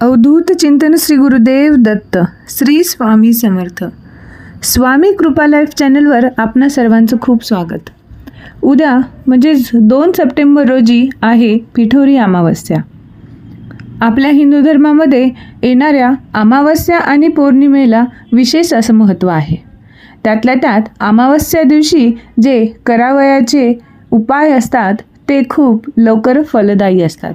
अवधूत चिंतन श्री गुरुदेव दत्त श्री स्वामी समर्थ. स्वामी कृपा लाईफ चॅनलवर आपणा सर्वांचं खूप स्वागत. उद्या म्हणजेच दोन सप्टेंबर रोजी आहे पिठोरी अमावस्या. आपल्या हिंदू धर्मामध्ये येणाऱ्या अमावस्या आणि पौर्णिमेला विशेष असं महत्त्व आहे. त्यातल्या त्यात अमावस्या दिवशी जे करावयाचे उपाय असतात ते खूप लवकर फलदायी असतात.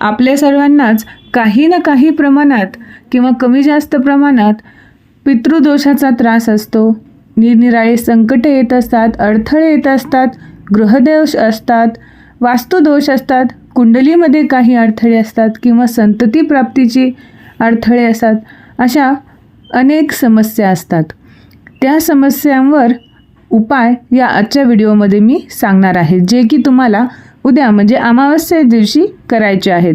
आपल्या सर्वांनाच काही ना काही प्रमाणात किंवा कमी जास्त प्रमाणात पितृदोषाचा त्रास असतो. निरनिराळे संकटे येत असतात अडथळे येत असतात ग्रहदोष असतात वास्तुदोष असतात कुंडलीमध्ये काही अडथळे असतात किंवा संतती प्राप्तीची अडथळे असतात अशा अनेक समस्या असतात. त्या समस्यांवर उपाय या आजच्या व्हिडिओमध्ये मी सांगणार आहे जे की तुम्हाला उद्या म्हणजे अमावस्या दिवशी करायचे आहेत.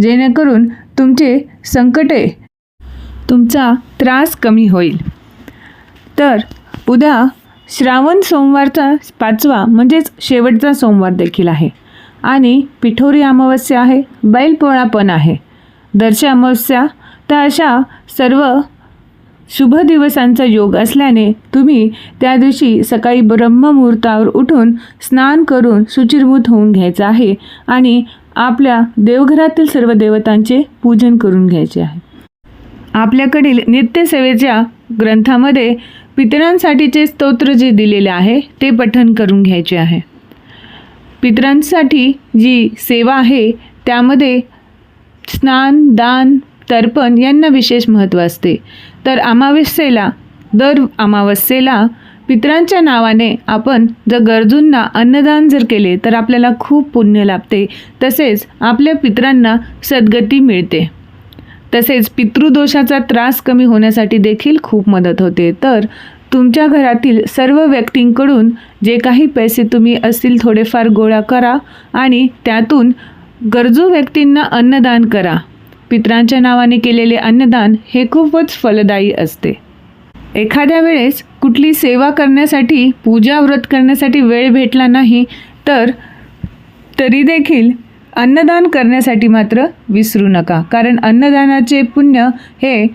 जेणेकरून तुमचे संकटे तुमचा त्रास कमी होईल. तर उद्या श्रावण सोमवारचा पाचवा म्हणजेच शेवटचा सोमवार देखील आहे. आणि पिठोरी अमावस्या आहे बैलपोळा पण आहे. दर्श अमावस्या तर अशा सर्व शुभ दिवसांचा योग असल्याने तुम्ही त्या दिवशी सकाळी ब्रह्ममुहूर्तावर उठून स्नान करून सुचिरभूत होऊन घ्यायचं आहे आणि आपल्या देवघरातील सर्व देवतांचे पूजन करून घ्यायचे आहे. आपल्याकडील नित्यसेवेच्या ग्रंथामध्ये पितरांसाठीचे स्तोत्र जे दिलेले आहे ते पठन करून घ्यायचे आहे. पितरांसाठी जी सेवा आहे त्यामध्ये स्नान दान तर्पण यांना विशेष महत्त्व असते. तर अमावस्येला दर अमावस्येला पितरांच्या नावाने आपण जर गरजूंना अन्नदान जर केले तर आपल्याला खूप पुण्य लाभते. तसेच आपल्या पितरांना सद्गती मिळते. तसेच पितृदोषाचा त्रास कमी होण्यासाठी देखील खूप मदत होते. तर तुमच्या घरातील सर्व व्यक्तींकडून जे काही पैसे तुम्ही असतील थोडेफार गोळा करा आणि त्यातून गरजू व्यक्तींना अन्नदान करा. पितरांच्या नावाने केलेले अन्नदान हे खूपच फलदायी असते. एखाद्या वेळेस कुठली सेवा करण्यासाठी पूजा व्रत करण्यासाठी वेळ भेटला नाही तर तरी देखील अन्नदान करण्यासाठी मात्र विसरू नका. कारण अन्नदानाचे पुण्य हे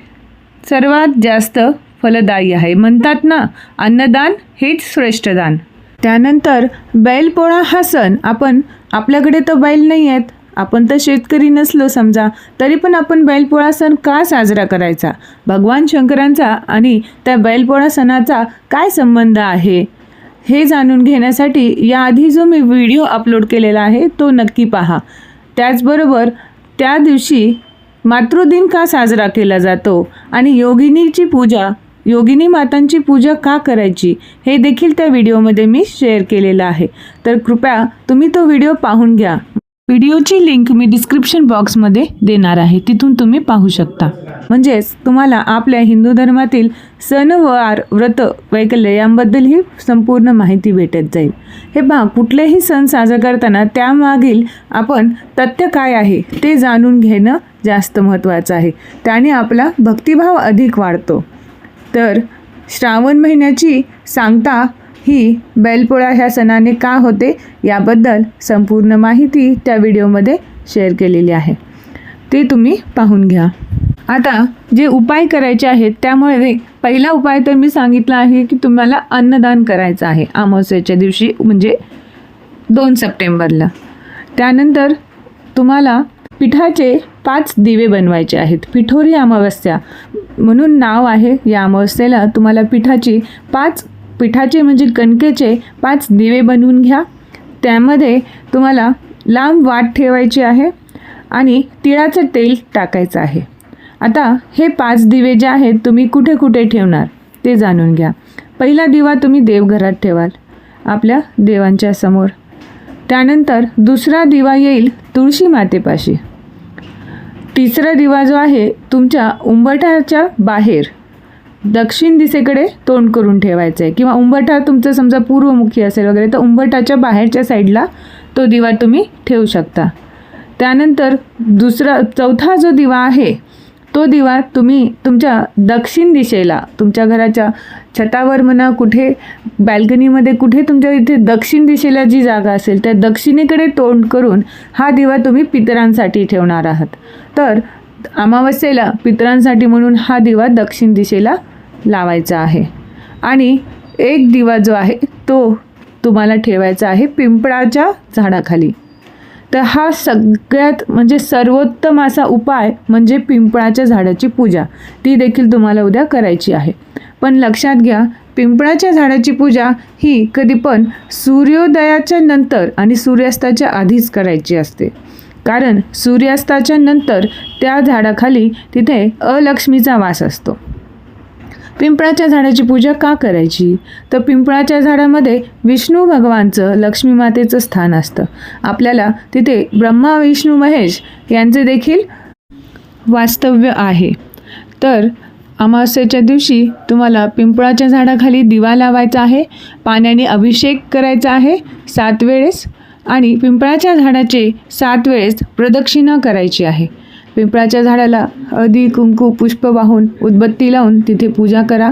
सर्वात जास्त फलदायी आहे. म्हणतात ना अन्नदान हेच श्रेष्ठ दान. त्यानंतर बैलपोळा हा सण. आपण आपल्याकडे तर बैल नाही आहेत आपण तर शेतकरी नसलो समजा तरी पण आपण बैलपोळा सण का साजरा करायचा? भगवान शंकरांचा आणि त्या बैलपोळा सणाचा काय संबंध आहे? हे जाणून घेण्यासाठी याआधी जो मी व्हिडिओ अपलोड केलेला आहे तो नक्की पहा. त्याचबरोबर त्या दिवशी मातृदिन का साजरा केला जातो? आणि योगिनीची पूजा योगिनी मातांची पूजा का करायची? हे देखील त्या व्हिडिओमध्ये मी शेअर केलेलं आहे. तर कृपया तुम्ही तो व्हिडिओ पाहून घ्या. व्हिडिओची लिंक मी डिस्क्रिप्शन बॉक्समध्ये देणार आहे तिथून तुम्ही पाहू शकता. म्हणजेच तुम्हाला आपल्या हिंदू धर्मातील सणवार व्रत वैकल्य यांबद्दलही संपूर्ण माहिती भेटत जाईल. हे पहा कुठलेही सण साजरा करताना त्यामागील आपण तथ्य काय आहे ते जाणून घेणं जास्त महत्त्वाचं आहे. त्याने आपला भक्तिभाव अधिक वाढतो. तर श्रावण महिन्याची सांगता ही बैलपोळा ह्या सणाने का होते याबद्दल संपूर्ण माहिती त्या व्हिडिओमध्ये शेअर केलेली आहे. ते तुम्ही पाहून घ्या. आता जे उपाय करायचे आहेत त्यामुळे पहिला उपाय तर मी सांगितला आहे की तुम्हाला अन्नदान करायचं आहे अमावस्येच्या दिवशी म्हणजे दोन सप्टेंबरला. त्यानंतर तुम्हाला पिठाचे पाच दिवे बनवायचे आहेत. पिठोरी अमावस्या म्हणून नाव आहे या अमावस्येला. तुम्हाला पिठाची पाच पिठाचे म्हणजे कणकेचे पाच दिवे बनवून घ्या. त्यामध्ये तुम्हाला लांब वाट ठेवायची आहे आणि तिळाचं तेल टाकायचं आहे. आता हे पाच दिवे जे आहेत तुम्ही कुठे कुठे ठेवणार ते जाणून घ्या. पहिला दिवा तुम्ही देवघरात ठेवाल आपल्या देवांच्या समोर. त्यानंतर दुसरा दिवा येईल तुळशी मातेपाशी. तिसरा दिवा जो आहे तुमच्या उंबरठ्याच्या बाहेर. दक्षिण दिशेकडे तोंड करून ठेवायचं आहे किंवा उंबरठा तुमचं समजा पूर्वमुखी असेल वगैरे तर उंबरठाच्या बाहेरच्या साईडला तो दिवा तुम्ही ठेवू शकता. त्यानंतर दुसरा चौथा जो दिवा आहे तो दिवा तुम्ही तुमच्या दक्षिण दिशेला तुमच्या घराच्या छतावर म्हणा कुठे बॅल्कनीमध्ये कुठे तुमच्या इथे दक्षिण दिशेला जी जागा असेल त्या दक्षिणेकडे तोंड करून हा दिवा तुम्ही पितरांसाठी ठेवणार आहात. तर अमावस्येला पितरांसाठी म्हणून हा दिवा दक्षिण दिशेला लावायचा आहे. आणि एक दिवा जो आहे तो तुम्हाला ठेवायचा आहे पिंपळाच्या झाडाखाली. तर हा सगळ्यात म्हणजे सर्वोत्तम असा उपाय म्हणजे पिंपळाच्या झाडाची पूजा. ती देखील तुम्हाला उद्या करायची आहे. पण लक्षात घ्या पिंपळाच्या झाडाची पूजा ही कधी पण सूर्योदयाच्या नंतर आणि सूर्यास्ताच्या आधीच करायची असते. कारण सूर्यास्ताच्या नंतर त्या झाडाखाली तिथे अलक्ष्मीचा वास असतो. पिंपळाच्या झाडाची पूजा का करायची? तर पिंपळाच्या झाडामध्ये विष्णू भगवानचं लक्ष्मी मातेचं स्थान असतं. आपल्याला तिथे ब्रह्मा विष्णू महेश यांचे देखील वास्तव्य आहे. तर अमावस्येच्या दिवशी तुम्हाला पिंपळाच्या झाडाखाली दिवा लावायचा आहे पाण्याने अभिषेक करायचा आहे सात वेळेस आणि पिंपळाच्या झाडाचे सात वेळेस प्रदक्षिणा करायची आहे. पिंपळाच्या झाडाला हळदी कुंकू पुष्प वाहून उदबत्ती लावून तिथे पूजा करा.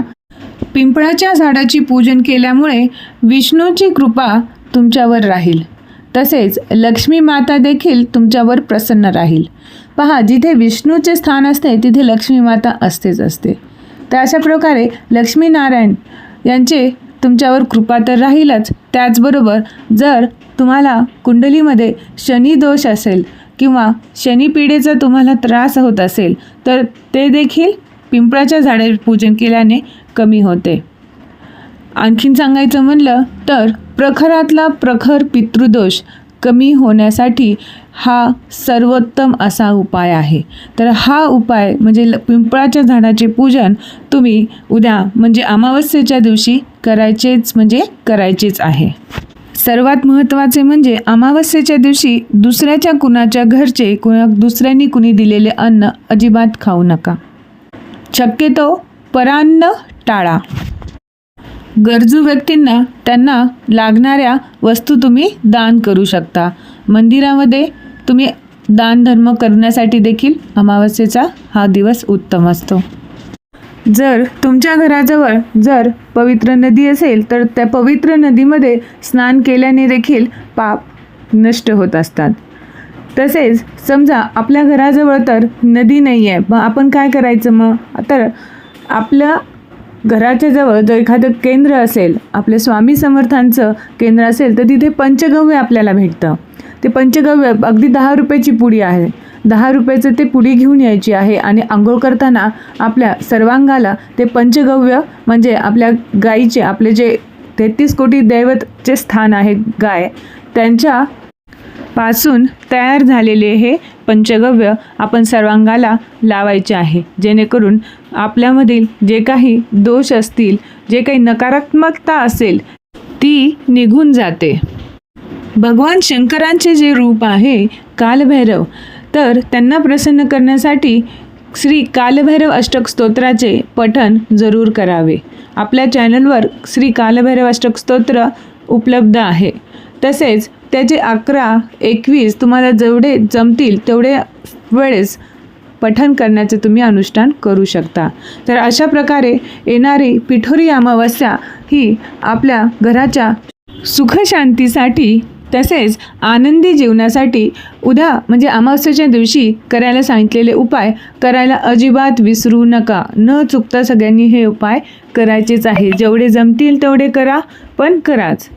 पिंपळाच्या झाडाची पूजन केल्यामुळे विष्णूची कृपा तुमच्यावर राहील. तसेच लक्ष्मी माता देखील तुमच्यावर प्रसन्न राहील. पहा जिथे विष्णूचे स्थान असते तिथे लक्ष्मी माता असतेच असते. तर अशा प्रकारे लक्ष्मीनारायण यांचे तुमच्यावर कृपा तर राहीलच. त्याचबरोबर जर तुम्हाला कुंडलीमध्ये शनी दोष असेल किंवा शनिपिढेचा तुम्हाला त्रास होत असेल तर ते देखील पिंपळाच्या झाडे पूजन केल्याने कमी होते. आणखीन सांगायचं म्हणलं तर प्रखरातला प्रखर पितृदोष कमी होण्यासाठी हा सर्वोत्तम असा उपाय आहे. तर हा उपाय म्हणजे ल- पिंपळाच्या झाडाचे पूजन तुम्ही उद्या म्हणजे अमावस्येच्या दिवशी करायचेच म्हणजे करायचेच आहे. सर्वात महत्त्वाचे म्हणजे अमावस्येच्या दिवशी दुसऱ्याच्या कुणाच्या घरचे कुणा दुसऱ्यांनी कुणी दिलेले अन्न अजिबात खाऊ नका. शक्यतो परान्न टाळा. गरजू व्यक्तींना त्यांना लागणाऱ्या वस्तू तुम्ही दान करू शकता. मंदिरामध्ये तुम्ही दानधर्म करण्यासाठी देखील अमावस्येचा हा दिवस उत्तम असतो. जर तुमच्या घराजवळ जर पवित्र नदी असेल तर त्या पवित्र नदीमध्ये स्नान केल्याने देखील पाप नष्ट होत असतात. तसेच समजा आपल्या घराजवळ तर नदी नाही आहे मग आपण काय करायचं मग? तर आपल्या घराच्या जवळ जर एखादं केंद्र असेल आपल्या स्वामी समर्थांचं केंद्र असेल तर तिथे पंचगव्य आपल्याला भेटतं. ते पंचगव्य अगदी दहा रुपयाची पुडी आहे. दहा रुपयाचं ते पुडी घेऊन यायची आहे आणि आंघोळ करताना आपल्या सर्वांगाला ते पंचगव्य म्हणजे आपल्या गायीचे आपले जे तेहतीस कोटी दैवतचे स्थान आहे गाय त्यांच्या पासून तयार झालेले हे पंचगव्य आपण सर्वांगाला लावायचे आहे. जेणेकरून आपल्यामधील जे काही दोष असतील जे काही नकारात्मकता असेल ती निघून जाते. भगवान शंकरांचे जे रूप आहे कालभैरव तर त्यांना प्रसन्न करण्यासाठी श्री कालभैरव अष्टक स्तोत्राचे पठण जरूर करावे. आपल्या चॅनलवर श्री कालभैरव अष्टक स्तोत्र उपलब्ध आहे. तसेच त्याचे अकरा एकवीस तुम्हाला जेवढे जमतील तेवढे वेळेस पठन करण्याचे तुम्ही अनुष्ठान करू शकता. तर अशा प्रकारे येणारी पिठोरी अमावस्या ही आपल्या घराच्या सुखशांतीसाठी तसेच आनंदी जीवनासाठी उद्या म्हणजे अमावस्येच्या दिवशी करायला सांगितलेले उपाय करायला अजिबात विसरू नका. न चुकता सगळ्यांनी हे उपाय करायचेच आहे. जेवढे जमतील तेवढे करा पण कराच.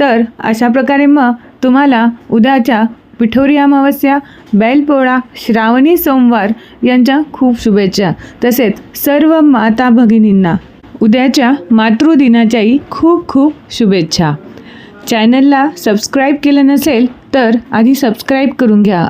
तर अशा प्रकारे मग तुम्हाला उद्याच्या पिठोरी अमावस्या बैलपोळा श्रावणी सोमवार यांच्या खूप शुभेच्छा. तसेच सर्व माता भगिनींना उद्याच्या मातृदिनाच्याही खूप खूप शुभेच्छा. चॅनलला सबस्क्राईब केलं नसेल तर आधी सबस्क्राईब करून घ्या.